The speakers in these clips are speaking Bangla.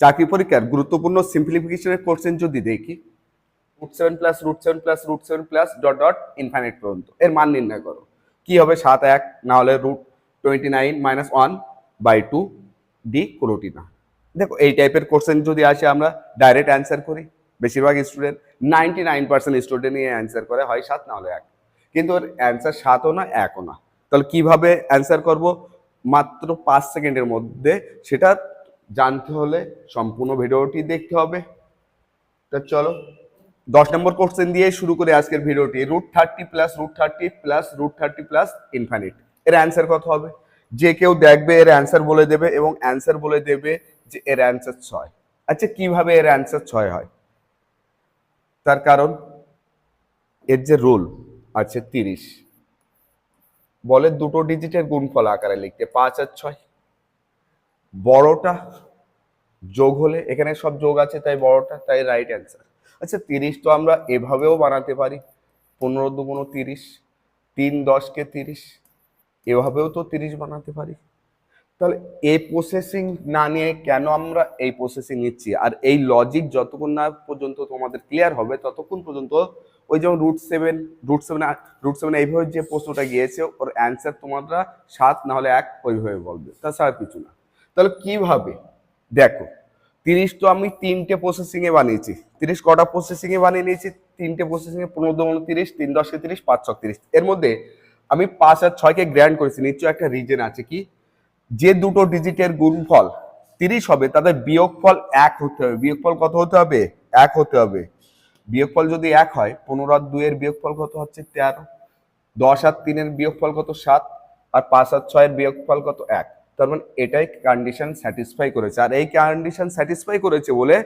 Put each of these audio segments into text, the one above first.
চাকরি পরীক্ষার গুরুত্বপূর্ণ সিম্পলিফিকেশনের কোশ্চেন যদি দেখি root seven plus root seven plus root seven plus dot dot infinite পর্যন্ত, এর মান নির্ণয় করো। কি হবে? সাত, এক, না হলে root twenty nine minus one by two D কোনোটি না। দেখো, এই টাইপের কোশ্চেন যদি আসে, আমরা ডাইরেক্ট অ্যান্সার করি। বেশিরভাগ student ninety nine percent student নিয়ে অ্যান্সার করে, হয় সাত, না হলে এক। কিন্তু ওর অ্যান্সার সাতও না, একও না। তাহলে কীভাবে অ্যান্সার করব? মাত্র পাঁচ সেকেন্ডের মধ্যে সেটা জানতে হলে সম্পূর্ণ ভিডিওটি দেখতে হবে। তা চলো, দশ নম্বর কোশ্চেন দিয়ে শুরু করে আজকের ভিডিওটি। Root thirty plus root thirty plus root thirty plus infinite এর অ্যান্সার কত হবে? যে কেউ দেখবে এর অ্যান্সার বলে দেবে এবং অ্যান্সার বলে দেবে যে এর অ্যান্সার ছয়। আচ্ছা কীভাবে এর অ্যান্সার ছয় হয়? তার কারণ, এর যে রুল আছে তিরিশ। বলে দুটো ডিজিটের গুণফল আকারে লিখতে পাঁচ আর ছয়। বড়টা যোগ হলে, এখানে সব যোগ আছে, তাই বড়টা, তাই রাইট অ্যান্সার আচ্ছা তিরিশ তো আমরা এভাবেও বানাতে পারি। পনেরো দুগুণ তিরিশ, তিন দশকে তিরিশ, এভাবেও তো তিরিশ বানাতে পারি। তাহলে এই প্রসেসিং না নিয়ে কেন আমরা এই প্রসেসিং নিচ্ছি? আর এই লজিক যতক্ষণ না পর্যন্ত তোমাদের ক্লিয়ার হবে, ততক্ষণ পর্যন্ত ওই যেমন root seven root seven root seven এইভাবে যে প্রশ্নটা গিয়েছে, ওর অ্যান্সার তোমরা সাত না হলে এক ওইভাবে বলবে। তাছাড়া কিছু না। তাহলে কীভাবে দেখো, তিরিশ তো আমি তিনটে প্রসেসিং এ বানিয়েছি। তিরিশ কটা প্রসেসিং এ বানিয়ে নিয়েছি, তিনটে প্রসেসিং এ পনেরো দুগুণ তিরিশ, তিন দশকে তিরিশ, পাঁচ ছক তিরিশ। এর মধ্যে আমি পাঁচ আর ছয়কে গ্র্যান্ড করেছি নিশ্চয় একটা রিজন আছে কি? যে দুটো ডিজিটের গুণফল তিরিশ হবে, তাদের বিয়োগফল এক হতে হবে। বিয়োগফল কত হতে হবে? এক হতে হবে। বিয়োগফল যদি এক হয়, পনেরো আর দুইয়ের বিয়োগফল কত হচ্ছে? তেরো। দশ আর তিনের বিয়োগফল কত? সাত। আর পাঁচ আর ছয়ের বিয়োগফল কত? এক। তার মানে এটাই কন্ডিশন স্যাটিসফাই করেছে। আর এই কন্ডিশন স্যাটিসফাই করেছে বলে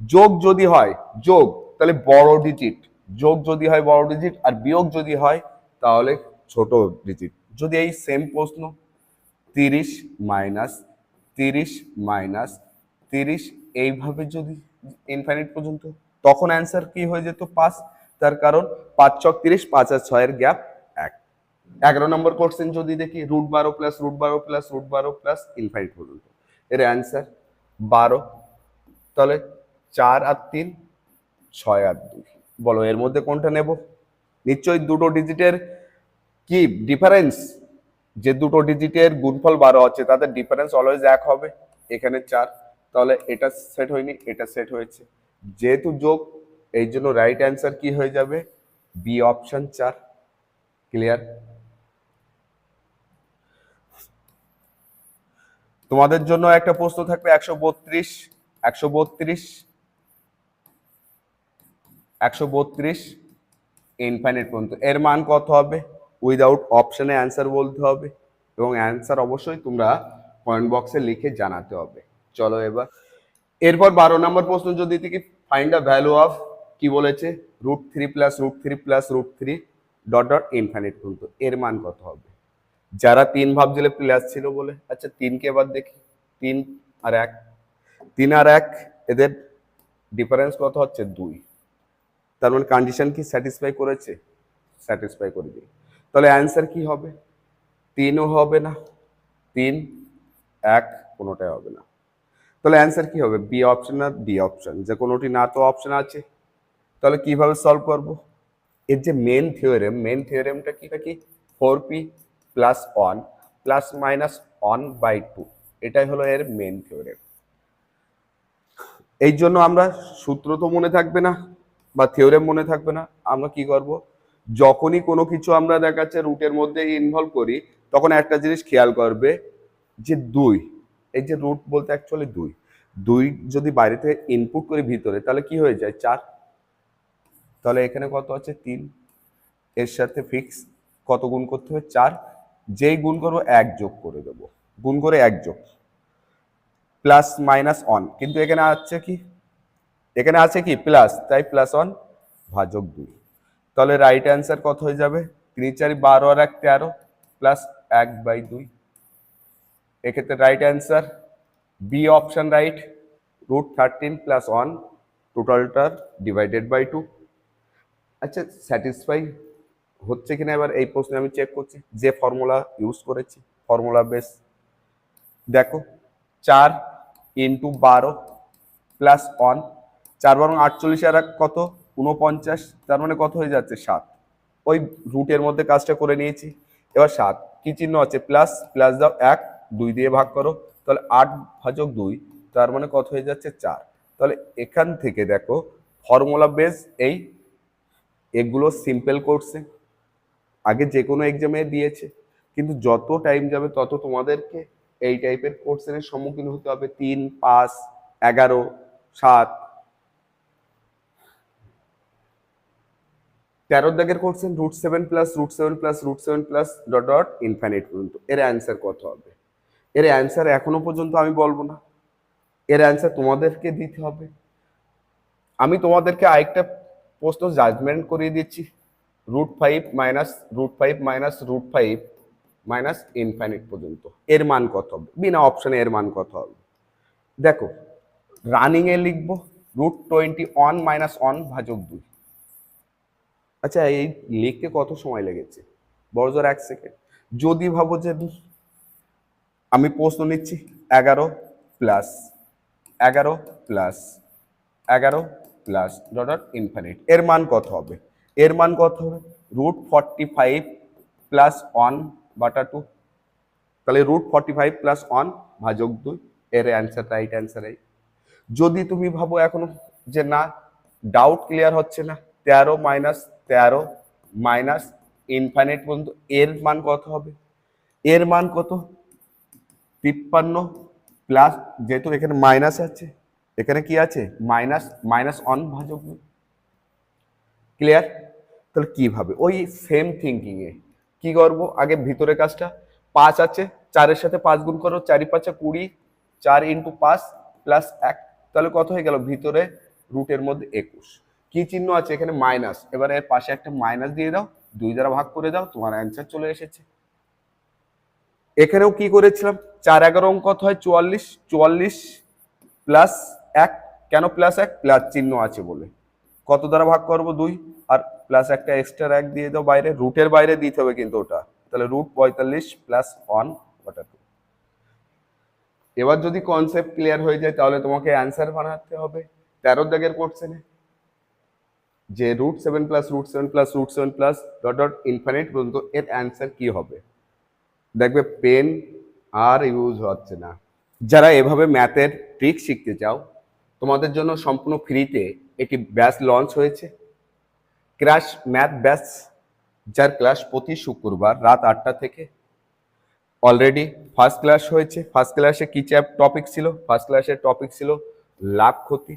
যোগ যদি হয়, যোগ, তাহলে বড় ডিজিট যোগ যদি হয় বড় ডিজিট আর বিয়োগ যদি হয়, তাহলে ছোট ডিজিট যদি এই সেম প্রশ্ন, তিরিশ মাইনাস তিরিশ মাইনাস তিরিশ এইভাবে যদি ইনফাইনিট পর্যন্ত, তখন অ্যান্সার কি হয়ে যেত? পাঁচ। তার কারণ পাঁচ ছক তিরিশ, পাঁচ আর ছয়ের গ্যাপ এগারো নম্বর কোশ্চেন যদি দেখি রুট বারো প্লাস রুট বারো প্লাস রুট বারো প্লাস ইনফাইনিট পর্যন্ত এর অ্যান্সার বারো, তাহলে চার আর তিন, ছয় আর দুই। বলো, এর মধ্যে কোনটা নেব? নিশ্চয়ই দুটো ডিজিটের কি ডিফারেন্স যে দুটো ডিজিটের গুণফল বারো আছে, তাদের ডিফারেন্স অলওয়েজ এক হবে। এখানে চার, তাহলে এটা সেট হয়নি, এটা সেট হয়েছে। যেহেতু যোগ, এই জন্য রাইট অ্যান্সার কি হয়ে যাবে? বি অপশন চার। ক্লিয়ার তোমাদের জন্য একটা প্রশ্ন থাকবে, একশো বত্রিশ একশো বত্রিশ একশো বত্রিশ ইনফাইনাইট পর্যন্ত। এর মান কত হবে? উইদাউট অপশানে অ্যান্সার বলতে হবে এবং অ্যান্সার অবশ্যই তোমরা কমেন্ট বক্সে লিখে জানাতে হবে। চলো এবার। এরপর বারো নম্বর প্রশ্ন, যদি থেকে ফাইন্ড দ্য ভ্যালু অফ কি বলেছে? Root three plus root three plus root three dot dot infinite পর্যন্ত। এর মান কত হবে? যারা তিন ভাবছিলে প্লাস ছিল বলে। আচ্ছা তিনকে এবার দেখি। তিন আর এক। তিন আর এক, এদের ডিফারেন্স কত হচ্ছে? দুই। তার মানে কন্ডিশন কি স্যাটিসফাই করেছে? স্যাটিসফাই করে দিই তাহলে অ্যান্সার কি হবে? তিনও হবে না। তিন, এক, কোনোটাই হবে না। তাহলে অ্যান্সার কি হবে? বি অপশন আর ডি অপশন যে কোনোটি না তো অপশন আছে। তাহলে কীভাবে সলভ করব? এর যে মেন থিওরেম মেন থিওরেমটা কি কি? Four P plus one plus minus one by two এটাই হলো এর মেন থিওরেম এই জন্য আমরা সূত্র তো মনে থাকবে না, বা থিওরেম মনে থাকবে না, আমরা কি করব? যখনই কোনো কিছু আমরা দেখাচ্ছে রুটের মধ্যে ইনভলভ করি, তখন একটা জিনিস খেয়াল করবে যে দুই, এই যে রুট বলতে অ্যাকচুয়ালি দুই দুই যদি বাইরে থেকে ইনপুট করি ভিতরে, তাহলে কি হয়ে যায়? চার। তাহলে এখানে কত আছে? তিন। এর সাথে ফিক্স কত গুণ করতে হবে? চার। যেই গুণ করব এক যোগ করে দেবো। গুণ করে এক যোগ। প্লাস মাইনাস অন কিন্তু এখানে আছে কি? এখানে আছে কি? প্লাস তাই প্লাস ওয়ান ভাজক দুই। তাহলে রাইট অ্যান্সার কত হয়ে যাবে? তিন, চারি, বারো আর এক, তেরো। প্লাস এক বাই দুই। এক্ষেত্রে right answer B option right root thirteen plus one টোটালটার divided by two আচ্ছা স্যাটিসফাই হচ্ছে কিনা এবার এই প্রশ্নে আমি চেক করছি, যে ফর্মুলা ইউজ করেছি ফর্মুলা বেস দেখো, চার ইন্টু বারো প্লাস ওয়ান চার বারং আটচল্লিশ আর কত? উনপঞ্চাশ তার মানে কত হয়ে যাচ্ছে? সাত। ওই রুটের মধ্যে কাজটা করে নিয়েছি। এবার সাত, কি চিহ্ন আছে? প্লাস প্লাস দাও এক, দুই দিয়ে ভাগ করো, তাহলে আট ভাজক দুই, তার মানে কত হয়ে যাচ্ছে? চার। তাহলে এখান থেকে দেখো ফর্মুলা বেস এই, এগুলো সিম্পল করছে। আগে যে কোনো এক্সামে দিয়েছে। কিন্তু যত টাইম যাবে, তত তোমাদেরকে এই টাইপের কোর্সের সম্মুখীন হতে হবে। তিন, পাঁচ, এগারো, সাত। তেরো দাগের question root seven plus root seven plus root seven plus dot dot infinite পর্যন্ত। এর অ্যান্সার কত হবে? এর অ্যান্সার এখনও পর্যন্ত আমি বলব না। এর অ্যান্সার তোমাদেরকে দিতে হবে। আমি তোমাদেরকে আরেকটা প্রশ্ন জাজমেন্ট করিয়ে দিচ্ছি। Root five minus root five minus root five minus infinite পর্যন্ত। এর মান কত হবে? বিনা অপশনে এর মান কত হবে? দেখো রানিং এ লিখব root twenty one minus one ভাজক দুই। আচ্ছা এই লিখতে কত সময় লেগেছে? বড়জোর এক সেকেন্ড যদি ভাবো যে আমি প্রশ্ন নিচ্ছি, এগারো প্লাস এগারো প্লাস এগারো প্লাস ডট ইনফিনিট এর মান কত হবে? এর মান কত হবে? Root forty five plus one বাটা টু তাহলে root forty five plus one ভাজক দুই। এর অ্যান্সার রাইট অ্যান্সার এই। যদি তুমি ভাবো এখনও যে না ডাউট ক্লিয়ার হচ্ছে না, তেরো মাইনাস তেরো মাইনাস ইনফাইনাইট পর্যন্ত এর মান কত হবে? এর মান কত? তিপ্পান্ন প্লাস যেহেতু এখানে মাইনাস আছে, এখানে কি আছে? মাইনাস মাইনাস ওয়ান ভাজক ক্লিয়ার তাহলে কীভাবে ওই সেম থিঙ্কিং এ। কি করব? আগে ভিতরে কাজটা। পাঁচ আছে, চারের সাথে পাঁচ গুণ করো, চারি পাঁচে কুড়ি, চার ইন্টু পাঁচ প্লাস এক। তাহলে কত হয়ে গেল? ভিতরে রুটের মধ্যে একুশ। কি চিহ্ন আছে? এখানে মাইনাস এবার এর পাশে একটা মাইনাস দিয়ে দাও। দুই দ্বারা ভাগ করে দাও, তোমার অ্যান্সার চলে এসেছে। এখানেও কি করেছিলাম? চার এগারো অঙ্ক কত হয়? চুয়াল্লিশ। চুয়াল্লিশ প্লাস এক। কেন প্লাস এক? প্লাস চিহ্ন আছে বলে। কত দ্বারা ভাগ করব? দুই। আর প্লাস একটা এক্সট্রা এক দিয়ে দাও বাইরে। রুটের বাইরে দিতে হবে কিন্তু ওটা। তাহলে রুট পঁয়তাল্লিশ প্লাস ওয়ান ওটা টু এবার যদি কনসেপ্ট ক্লিয়ার হয়ে যায়, তাহলে তোমাকে অ্যান্সার বানাতে হবে তেরো দাগের কোশ্চেনে যে root seven plus root seven plus root seven plus dot dot infinite পর্যন্ত এর অ্যান্সার কি হবে? দেখবে পেন আর ইউজ হচ্ছে না। যারা এভাবে ম্যাথের ট্রিক শিখতে চাও, তোমাদের জন্য সম্পূর্ণ ফ্রিতে একটি ব্যাচ লঞ্চ হয়েছে। ক্রাশ ম্যাথ ব্যাচ যার ক্লাস প্রতি শুক্রবার রাত আটটা থেকে। অলরেডি ফার্স্ট ক্লাস হয়েছে। ফার্স্ট ক্লাসে কি চ্যাপ টপিক ছিল? ফার্স্ট ক্লাসের টপিক ছিল লাভ ক্ষতি।